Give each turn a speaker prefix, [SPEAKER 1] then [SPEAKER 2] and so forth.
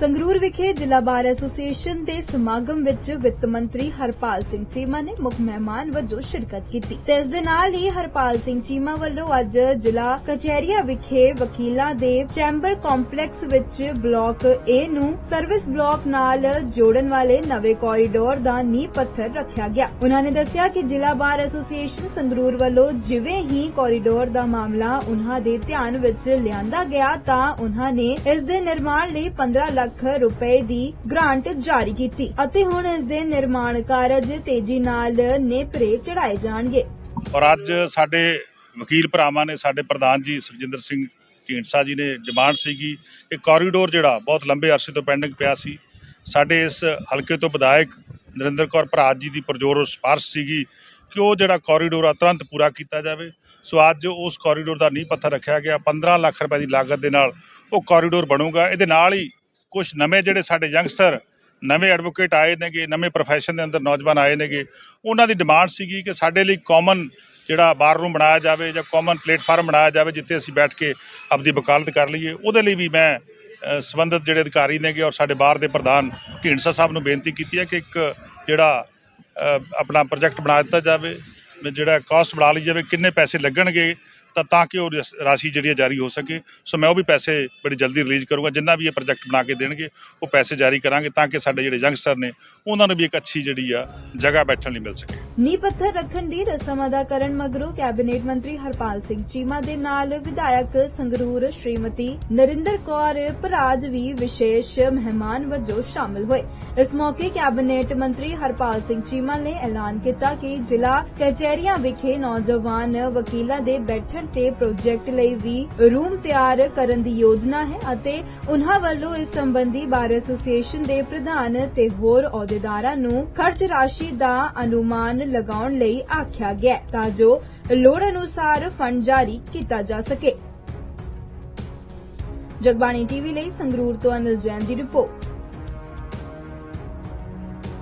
[SPEAKER 1] ਵਿਖੇ ਜ਼ਿਲ੍ਹਾ bar association ਦੇ ਸਮਾਗਮ ਵਿੱਚ ਵਿੱਤ ਮੰਤਰੀ ਹਰਪਾਲ ਸਿੰਘ ਚੀਮਾ ਨੇ ਮੁੱਖ ਮਹਿਮਾਨ ਵਜੋਂ ਸ਼ਿਰਕਤ ਕੀਤੀ। ਤੇ ਇਸ ਦੇ ਨਾਲ ਹੀ ਹਰਪਾਲ ਸਿੰਘ ਚੀਮਾ ਵੱਲੋਂ ਅੱਜ ਜ਼ਿਲ੍ਹਾ ਕਚਹਿਰੀਆ ਵਿਖੇ ਵਕੀਲਾਂ ਦੇ ਚੈਂਬਰ ਕੰਪਲੈਕਸ ਵਿੱਚ ਬਲਾਕ A ਨੂੰ ਸਰਵਿਸ ਬਲਾਕ ਨਾਲ ਜੋੜਨ ਵਾਲੇ ਨਵੇਂ ਕੋਰੀਡੋਰ ਦਾ ਨੀਂਹ ਪੱਥਰ ਰੱਖਿਆ ਗਿਆ। ਉਹਨਾਂ ਨੇ ਦੱਸਿਆ ਕਿ ਜ਼ਿਲ੍ਹਾ ਬਾਰ ਐਸੋਸੀਏਸ਼ਨ ਸੰਗਰੂਰ ਵੱਲੋਂ ਜਿਵੇਂ ਹੀ ਕੋਰੀਡੋਰ ਦਾ ਮਾਮਲਾ ਉਹਨਾਂ ਦੇ ਧਿਆਨ ਵਿੱਚ ਲਿਆਂਦਾ ਗਿਆ ਤਾਂ ਉਹਨਾਂ ਨੇ ਇਸ ਦੇ ਨਿਰਮਾਣ ਲਈ 15 ਲੱਖ ਲੱਖ ਰੁਪਏ ਦੀ ਗ੍ਰਾਂਟ ਜਾਰੀ ਕੀਤੀ ਅਤੇ ਹੁਣ ਇਸ ਦੇ ਨਿਰਮਾਣ ਕਾਰਜ ਤੇਜ਼ੀ ਨਾਲ ਨੇਪਰੇ ਚੜਾਏ ਜਾਣਗੇ।
[SPEAKER 2] ਔਰ ਅੱਜ ਸਾਡੇ ਵਕੀਲ ਭਰਾਵਾਂ ਨੇ, ਸਾਡੇ ਪ੍ਰਧਾਨ ਜੀ ਸੁਖਜਿੰਦਰ ਸਿੰਘ ਢੀਂਡਸਾ ਜੀ ਨੇ ਡਿਮਾਂਡ ਸੀਗੀ ਕਿ ਕੋਰੀਡੋਰ ਜਿਹੜਾ ਬਹੁਤ ਲੰਬੇ ਅਰਸੇ ਤੋਂ ਪੈਂਡਿੰਗ ਪਿਆ ਸੀ। ਸਾਡੇ ਇਸ ਹਲਕੇ ਤੋਂ ਵਿਧਾਇਕ ਨਰਿੰਦਰ ਕੌਰ ਭਰਾਜ ਜੀ ਦੀ ਪਰਜੋਰ ਸਿਫਾਰਿਸ਼ ਸੀਗੀ ਕਿ ਉਹ ਜਿਹੜਾ ਕੋਰੀਡੋਰ ਆ, ਤੁਰੰਤ ਪੂਰਾ ਕੀਤਾ ਜਾਵੇ। ਸੋ ਅੱਜ ਉਸ ਕੋਰੀਡੋਰ ਦਾ ਨੀਂਹ ਪੱਥਰ ਰੱਖਿਆ ਗਿਆ। 15 ਲੱਖ ਰੁਪਏ ਦੀ ਲਾਗਤ ਦੇ ਨਾਲ ਉਹ ਕੋਰੀਡੋਰ ਬਣੂਗਾ। ਇਹਦੇ ਨਾਲ ਹੀ ਕੁਝ ਨਵੇਂ ਜਿਹੜੇ ਸਾਡੇ ਯੰਗਸਟਰ ਨਵੇਂ ਐਡਵੋਕੇਟ ਆਏ ਨੇਗੇ, ਨਵੇਂ ਪ੍ਰੋਫੈਸ਼ਨ ਦੇ ਅੰਦਰ ਨੌਜਵਾਨ ਆਏ ਨੇਗੇ, ਉਹਨਾਂ ਦੀ ਡਿਮਾਂਡ ਸੀਗੀ ਕਿ ਸਾਡੇ ਲਈ ਕਾਮਨ ਜਿਹੜਾ ਬਾਰ ਰੂਮ ਬਣਾਇਆ ਜਾਵੇ ਜਾਂ ਕਾਮਨ ਪਲੇਟਫਾਰਮ ਬਣਾਇਆ ਜਾਵੇ ਜਿੱਥੇ ਅਸੀਂ ਬੈਠ ਕੇ ਆਪਦੀ ਵਕਾਲਤ ਕਰ ਲਈਏ। ਉਹਦੇ ਲਈ ਵੀ ਮੈਂ ਸੰਬੰਧਿਤ ਜਿਹੜੇ ਅਧਿਕਾਰੀ ਨੇਗੇ ਔਰ ਸਾਡੇ ਬਾਰ ਦੇ ਪ੍ਰਧਾਨ ਢੀਂਡਸਾ ਸਾਹਿਬ ਨੂੰ ਬੇਨਤੀ ਕੀਤੀ ਹੈ ਕਿ ਇੱਕ ਜਿਹੜਾ ਆਪਣਾ ਪ੍ਰੋਜੈਕਟ ਬਣਾ ਦਿੱਤਾ ਜਾਵੇ ਜਿਹੜਾ ਕਾਸਟ ਬਣਾ ਲਈ ਜਾਵੇ, ਕਿੰਨੇ ਪੈਸੇ ਲੱਗਣਗੇ ਤਾਂ ਤਾਂ ਕਿ ਉਹ ਰਾਸ਼ੀ ਜਿਹੜੀ ਜਾਰੀ ਹੋ ਸਕੇ। ਸੋ ਮੈਂ ਉਹ ਵੀ ਪੈਸੇ ਬੜੀ ਜਲਦੀ ਰਿਲੀਜ਼ ਕਰੂੰਗਾ। ਜਿੰਨਾ ਵੀ ਇਹ ਪ੍ਰੋਜੈਕਟ ਬਣਾ ਕੇ ਦੇਣਗੇ, ਉਹ ਪੈਸੇ ਜਾਰੀ ਕਰਾਂਗੇ ਤਾਂ ਕਿ ਸਾਡੇ ਜਿਹੜੇ ਯੰਗਸਟਰ ਨੇ, ਉਹਨਾਂ ਨੂੰ ਵੀ ਇੱਕ ਅੱਛੀ ਜਿਹੜੀ ਆ ਜਗ੍ਹਾ ਬੈਠਣ ਲਈ ਮਿਲ ਸਕੇ।
[SPEAKER 1] ਨੀਂਹ ਪੱਥਰ ਰੱਖਣ ਦੀ ਰਸਮ ਅਦਾ ਕਰਨ ਮਗਰੋਂ ਕੈਬਨਿਟ ਮੰਤਰੀ ਹਰਪਾਲ ਸਿੰਘ ਚੀਮਾ ਦੇ ਨਾਲ ਵਿਧਾਇਕ ਸੰਗਰੂਰ ਸ਼੍ਰੀਮਤੀ ਨਰਿੰਦਰ ਕੌਰ ਭਰਾਜ ਵੀ ਵਿਸ਼ੇਸ਼ ਮਹਿਮਾਨ ਵਜੋਂ ਸ਼ਾਮਲ ਹੋਏ। ਇਸ ਮੌਕੇ ਕੈਬਨਿਟ ਮੰਤਰੀ ਹਰਪਾਲ ਸਿੰਘ ਚੀਮਾ ਨੇ ਐਲਾਨ ਕੀਤਾ ਕਿ ਜ਼ਿਲ੍ਹਾ ਕਚਹਿਰੀਆਂ ਵਿਖੇ ਨੌਜਵਾਨ ਵਕੀਲਾਂ ਦੇ ਬੈਠਣ ਤੇ ਪ੍ਰੋਜੈਕਟ ਲਈ ਵੀ ਰੂਮ ਤਿਆਰ ਕਰਨ ਦੀ ਯੋਜਨਾ ਹੈ ਅਤੇ ਉਨ੍ਹਾਂ ਵੱਲੋਂ ਇਸ ਸੰਬੰਧੀ ਬਾਰ ਐਸੋਸੀਏਸ਼ਨ ਦੇ ਪ੍ਰਧਾਨ ਤੇ ਹੋਰ ਅਹੁਦੇਦਾਰਾਂ ਨੂੰ ਖਰਚ ਰਾਸ਼ੀ ਦਾ ਅਨੁਮਾਨ ਲਗਾਉਣ ਲਈ ਆਖਿਆ ਗਿਆ ਤਾਂ ਜੋ ਲੋੜ ਅਨੁਸਾਰ ਫੰਡ ਜਾਰੀ ਕੀਤਾ ਜਾ ਸਕੇ। ਜਗਬਾਣੀ ਟੀਵੀ ਲਈ ਸੰਗਰੂਰ ਤੋਂ ਅਨਿਲ ਜੈਨ ਦੀ ਰਿਪੋਰਟ।